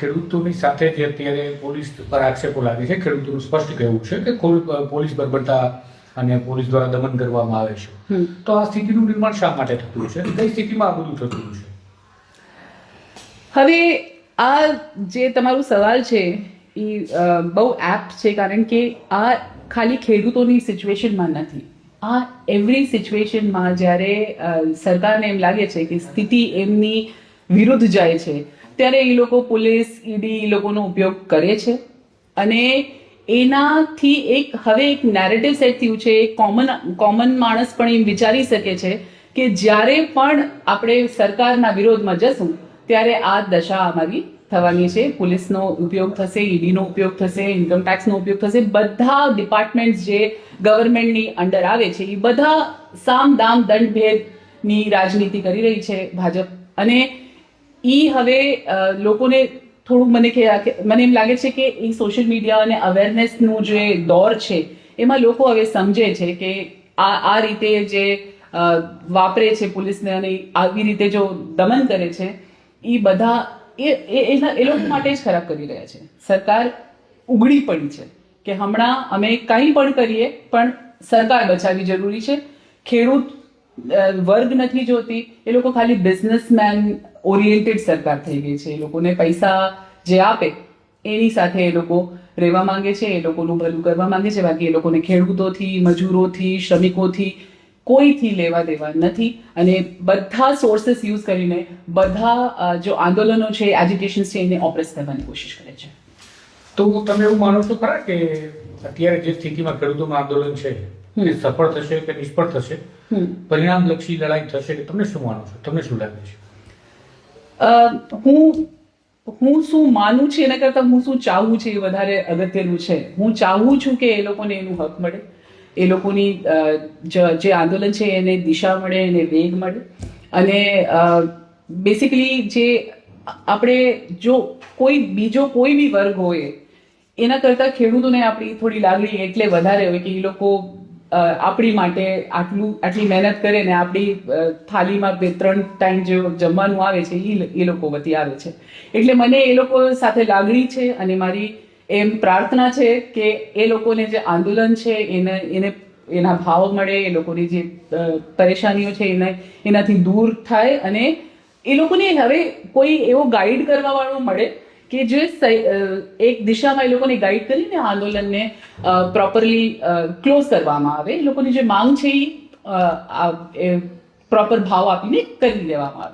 ખેડૂતોની સાથે જે અત્યારે પોલીસ પર આક્ષેપો લાગે છે ખેડૂતોનું સ્પષ્ટ કહેવું છે કે પોલીસ બર્બરતા અને પોલીસ દ્વારા દમન કરવામાં આવે છે. તો આ સ્થિતિનું નિર્માણ શા માટે થતું છે? કઈ સ્થિતિમાં આ બધું થતું છે? હવે આ જે તમારો સવાલ છે એ બહુ એપ્ટ છે કારણ કે આ ખાલી ખેડૂતોની સિચ્યુએશનમાં નથી. આ એવરી સિચ્યુએશનમાં જ્યારે સરકારને એમ લાગે છે કે સ્થિતિ એમની વિરુદ્ધ જાય છે ત્યારે એ લોકો પોલીસ, ઈડી એ લોકોનો ઉપયોગ કરે છે. અને એનાથી એક, હવે એક નેરેટિવ સેટ થયું છે કોમન કોમન માણસ પણ એમ વિચારી શકે છે કે જ્યારે પણ આપણે સરકારના વિરોધમાં જશું, ત્યારે આ દશા અમારી થવાની છે. પોલીસનો ઉપયોગ થશે, ઈડીનો ઉપયોગ થશે ઇન્કમટેક્સનો ઉપયોગ થશે. બધા ડિપાર્ટમેન્ટ્સ જે ગવર્મેન્ટની અંડર આવે છે એ બધા સામ દામ દંડભેદની રાજનીતિ કરી રહી છે ભાજપ. અને ઈ હવે લોકોને થોડું મને કે મને એમ લાગે છે કે એ સોશિયલ મીડિયા અને અવેરનેસનું જે દોર છે, એમાં લોકો હવે સમજે છે કે આ આ રીતે જે વાપરે છે પોલીસને અને આવી રીતે જો દમન કરે છે એ બધા એ, એ- એના- એ લોકો માટે જ ખરાબ કરી રહ્યા છે. સરકાર ઉગડી પડી છે કે હમણાં અમે કંઈ પણ કરીએ, પણ સરકાર બચાવવી જરૂરી છે. ખેડૂત વર્ગ નથી જોતી, એ લોકો ખાલી બિઝનેસમેન ઓરિએન્ટેડ સરકાર થઈ ગઈ છે. એ લોકોને પૈસા જે આપે એની સાથે એ લોકો રહેવા માંગે છે એ લોકોનું ભલું કરવા માંગે છે. બાકી એ લોકોને ખેડૂતોથી મજૂરોથી શ્રમિકોથી કોઈથી લેવા દેવા નથી. અને બધા સોર્સેસ યુઝ કરીને બધા જો આંદોલનો છે એજ્યુકેશન છે એને ઓપરેસ કરવાની કોશિશ કરે છે. તો તમે એવું માનો છો ખરા કે અત્યારે જે સ્થિતિમાં ખેડૂતોમાં આંદોલન છે. એ સફળ થશે કે નિષ્ફળ થશે? પરિણામલક્ષી લડાઈ થશે કે તમને શું માનો છો? તમને શું લાગે છે? હું હું શું માનું છું એના કરતાં હું શું ચાહું છું એ વધારે અગત્યનું છે. હું ચાહું છું કે એ લોકોને એનું હક મળે. એ લોકોની જે આંદોલન છે એને દિશા મળે, એને વેગ મળે. અને બેસિકલી જે આપણે જો કોઈ, બીજો કોઈ બી વર્ગ હોય, એના કરતાં ખેડૂતોને આપણી થોડી લાગણી એટલે વધારે હોય કે એ લોકો આપણી માટે આટલું, આટલી મહેનત કરે ને આપણી થાળીમાં બે, ત્રણ ટાઈમ જે જમવાનું આવે છે એ એ લોકો વતી આવે છે. એટલે મને એ લોકો સાથે લાગણી છે અને મારી એમ પ્રાર્થના છે કે એ લોકોને જે આંદોલન છે, એને એને, એના ભાવ મળે, એ લોકોની જે પરેશાનીઓ છે, એને, એનાથી દૂર થાય અને એ લોકોને હવે કોઈ એવો ગાઈડ કરવાવાળો મળે કે જે એક દિશામાં એ લોકોને ગાઈડ કરીને આંદોલનને પ્રોપરલી ક્લોઝ કરવામાં આવે. એ લોકોની જે માંગ છે એ પ્રોપર ભાવ આપીને કરી દેવામાં આવે.